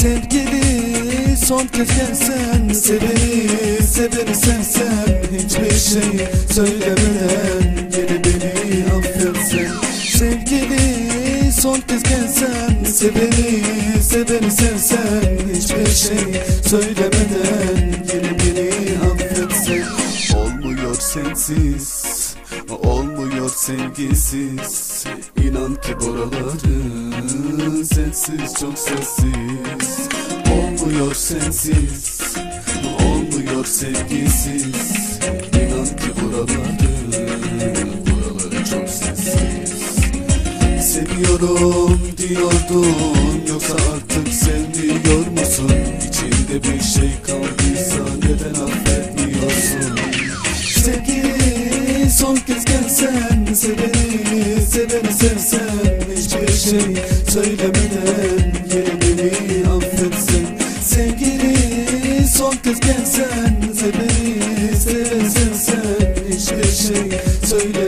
Sevgili son kez gelsen Seveni, seveni sevsen Hiçbir şey söylemeden Sevgili son kez gelsen Seveni, seveni sevsen Hiçbir şey söylemeden Geri beni affetsen. Olmuyor sensiz Olmuyor sevgisiz. İnan ki buraları Sensiz çok sessiz. Olmuyor sensiz Olmuyor sevgisiz seviyorum diyordun Yoksa artık sevmiyor musun? İçinde bir şey kaldıysa neden affetmiyorsun? Sevgili son kez gelsen Seveni, seveni sevsen Hiçbir şey söylemeden yerini affetsen Sevgili son kez gelsen Seveni, seveni sevsen Hiçbir şey söyle